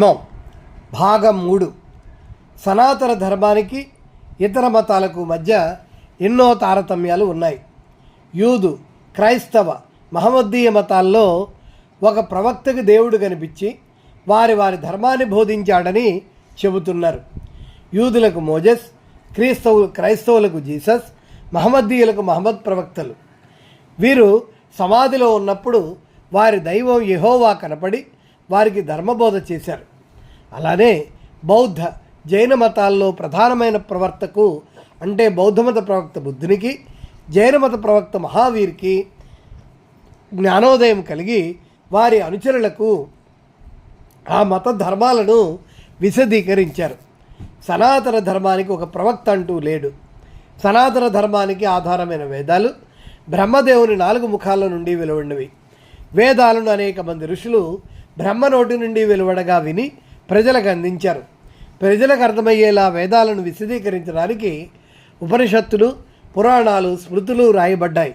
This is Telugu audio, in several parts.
మం భాగం మూడు. సనాతన ధర్మానికి ఇతర మతాలకు మధ్య ఎన్నో తారతమ్యాలు ఉన్నాయి. యూదు క్రైస్తవ మహమ్మద్దీయ మతాల్లో ఒక ప్రవక్తకు దేవుడు కనిపించి వారి వారి ధర్మాన్ని బోధించాడని చెబుతున్నారు. యూదులకు మోజెస్ క్రీస్తవు క్రైస్తవులకు జీసస్ మహమ్మద్దీయులకు మహమ్మద్ ప్రవక్తలు. వీరు సమాధిలో ఉన్నప్పుడు వారి దైవం యహోవా కనపడి వారికి ధర్మబోధ చేశారు. అలానే బౌద్ధ జైన మతాల్లో ప్రధానమైన ప్రవర్తకు అంటే బౌద్ధమత ప్రవక్త బుద్ధునికి జైన మత ప్రవక్త మహావీర్కి జ్ఞానోదయం కలిగి వారి అనుచరులకు ఆ మత ధర్మాలను విశదీకరించారు. సనాతన ధర్మానికి ఒక ప్రవక్త అంటూ లేడు. సనాతన ధర్మానికి ఆధారమైన వేదాలు బ్రహ్మదేవుని నాలుగు ముఖాల నుండి వెలువడినవి. వేదాలను అనేక మంది ఋషులు బ్రహ్మ నోటి నుండి వెలువడగా విని ప్రజలకు అందించారు. ప్రజలకు అర్థమయ్యేలా వేదాలను విశదీకరించడానికి ఉపనిషత్తులు పురాణాలు స్మృతులు రాయబడ్డాయి.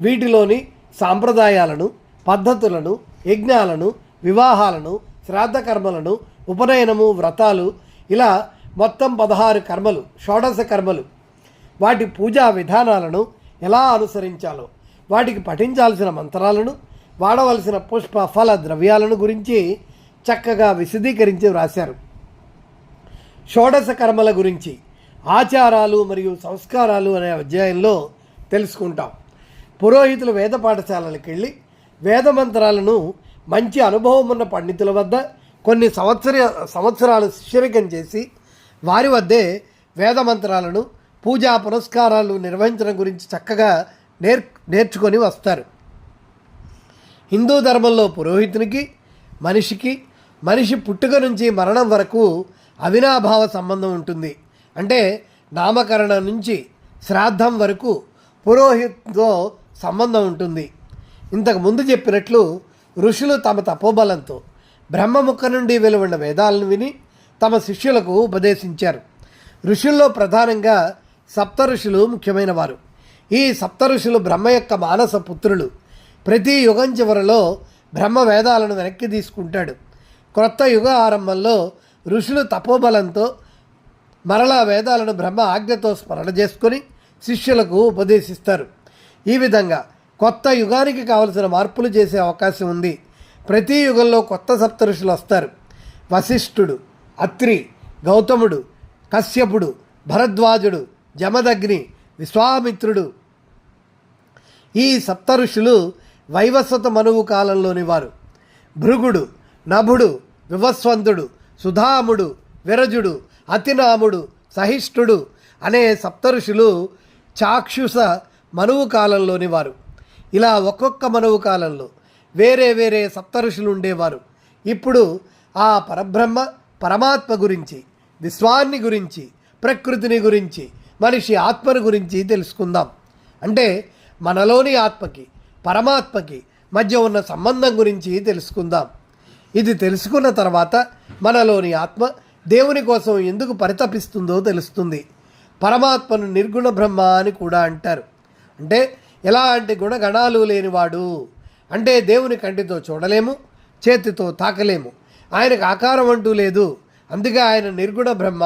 వీటిలోని సాంప్రదాయాలను పద్ధతులను యజ్ఞాలను వివాహాలను శ్రాద్ధ కర్మలను ఉపనయనము వ్రతాలు ఇలా మొత్తం పదహారు కర్మలు షోడశ కర్మలు. వాటి పూజా విధానాలను ఎలా అనుసరించాలో వాటికి పఠించాల్సిన మంత్రాలను వాడవలసిన పుష్ప ఫల ద్రవ్యాలను గురించి చక్కగా విశదీకరించి వ్రాశారు. షోడశ కర్మల గురించి ఆచారాలు మరియు సంస్కారాలు అనే అధ్యాయంలో తెలుసుకుంటాం. పురోహితులు వేద పాఠశాలలకు వెళ్ళి వేద మంత్రాలను మంచి అనుభవం ఉన్న పండితుల వద్ద కొన్ని సంవత్సర సంవత్సరాలు శిష్యరికం చేసి వారి వద్దే వేద మంత్రాలను పూజా పురస్కారాలు నిర్వహించడం గురించి చక్కగా నేర్ నేర్చుకొని వస్తారు. హిందూ ధర్మంలో పురోహితునికి మనిషికి మనిషి పుట్టుక నుంచి మరణం వరకు అవినాభావ సంబంధం ఉంటుంది. అంటే నామకరణం నుంచి శ్రాద్ధం వరకు పురోహిత్తో సంబంధం ఉంటుంది. ఇంతకు ముందు చెప్పినట్లు ఋషులు తమ తపోబలంతో బ్రహ్మముఖ నుండి వెలువడిన వేదాలను విని తమ శిష్యులకు ఉపదేశించారు. ఋషుల్లో ప్రధానంగా సప్త ఋషులు ముఖ్యమైన వారు. ఈ సప్త ఋషులు బ్రహ్మ యొక్క మానస పుత్రులు. ప్రతి యుగం చివరలో బ్రహ్మ వేదాలను వెనక్కి తీసుకుంటాడు. క్రొత్త యుగ ఆరంభంలో ఋషులు తపోబలంతో మరలా వేదాలను బ్రహ్మ ఆజ్ఞతో స్మరణ చేసుకొని శిష్యులకు ఉపదేశిస్తారు. ఈ విధంగా కొత్త యుగానికి కావలసిన మార్పులు చేసే అవకాశం ఉంది. ప్రతి యుగంలో కొత్త సప్త ఋషులు వస్తారు. వశిష్ఠుడు అత్రి గౌతముడు కశ్యపుడు భరద్వాజుడు జమదగ్ని విశ్వామిత్రుడు. ఈ సప్త ఋషులు వైవస్వత మనువు కాలంలోని వారు. భృగుడు నభుడు వివస్వంతుడు సుధాముడు విరజుడు అతినాముడు సహిష్ఠుడు అనే సప్తఋషులు చాక్షుష మనువు కాలంలోని వారు. ఇలా ఒక్కొక్క మనువు కాలంలో వేరే వేరే సప్తఋషులు ఉండేవారు. ఇప్పుడు ఆ పరబ్రహ్మ పరమాత్మ గురించి విశ్వాన్ని గురించి ప్రకృతిని గురించి మనిషి ఆత్మను గురించి తెలుసుకుందాం. అంటే మనలోని ఆత్మకి పరమాత్మకి మధ్య ఉన్న సంబంధం గురించి తెలుసుకుందాం. ఇది తెలుసుకున్న తర్వాత మనలోని ఆత్మ దేవుని కోసం ఎందుకు పరితపిస్తుందో తెలుస్తుంది. పరమాత్మను నిర్గుణ బ్రహ్మ అని కూడా అంటారు. అంటే ఎలాంటి గుణగణాలు లేనివాడు? అంటే దేవుని కంటితో చూడలేము చేతితో తాకలేము. ఆయనకు ఆకారం అంటూ లేదు. అందుకే ఆయన నిర్గుణ బ్రహ్మ.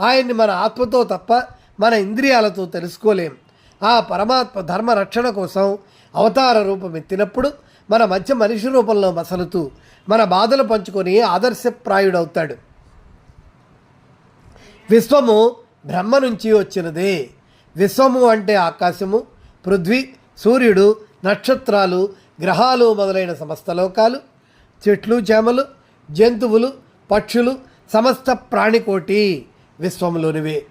ఆయన్ని మన ఆత్మతో తప్ప మన ఇంద్రియాలతో తెలుసుకోలేము ఆ పరమాత్మ ధర్మ రక్షణ కోసం అవతార రూపం ఎత్తినప్పుడు మన మధ్య మనిషి రూపంలో మసలుతూ మన బాధలు పంచుకొని ఆదర్శప్రాయుడవుతాడు. విశ్వము బ్రహ్మ నుంచి వచ్చినదే. విశ్వము అంటే ఆకాశము పృథ్వీ సూర్యుడు నక్షత్రాలు గ్రహాలు మొదలైన సమస్త లోకాలు చెట్లు చేమలు జంతువులు పక్షులు సమస్త ప్రాణికోటి విశ్వంలోనివే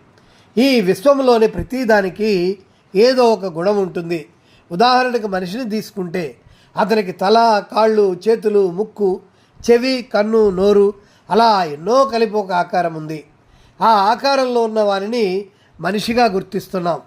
ఈ విశ్వంలోని ప్రతిదానికి ఏదో ఒక గుణం ఉంటుంది. ఉదాహరణకు మనిషిని తీసుకుంటే అతనికి తల కాళ్ళు చేతులు ముక్కు చెవి కన్ను నోరు అలా ఎన్నో కలిపి ఒక ఆకారం ఉంది. ఆ ఆకారంలో ఉన్న వారిని మనిషిగా గుర్తిస్తున్నాం.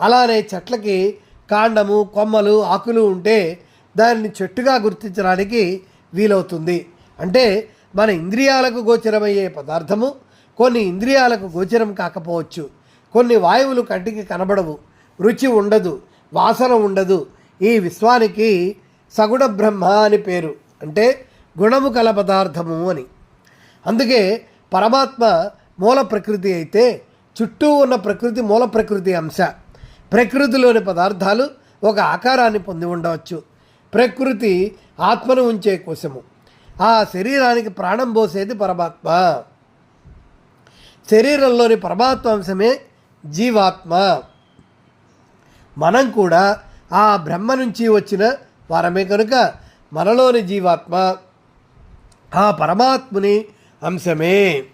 అలానే చెట్లకి కాండము కొమ్మలు ఆకులు ఉంటే దానిని చెట్టుగా గుర్తించడానికి వీలవుతుంది. అంటే మన ఇంద్రియాలకు గోచరమయ్యే పదార్థము కొన్ని ఇంద్రియాలకు గోచరం కాకపోవచ్చు. కొన్ని వాయువులు కంటికి కనబడవు. రుచి ఉండదు వాసన ఉండదు. ఈ విశ్వానికి సగుణ బ్రహ్మ అని పేరు. అంటే గుణము కల పదార్థము అని. అందుకే పరమాత్మ మూల ప్రకృతి అయితే చుట్టూ ఉన్న ప్రకృతి మూల ప్రకృతి అంశ. ప్రకృతిలోని పదార్థాలు ఒక ఆకారాన్ని పొంది ఉండవచ్చు. ప్రకృతి ఆత్మను ఉంచే కోశము. ఆ శరీరానికి ప్రాణం పోసేది పరమాత్మ. శరీరంలోని పరమాత్మ అంశమే జీవాత్మ. మనం కూడా ఆ బ్రహ్మ నుంచి వచ్చిన వారమే కనుక మనలోని జీవాత్మ ఆ పరమాత్ముని అంశమే.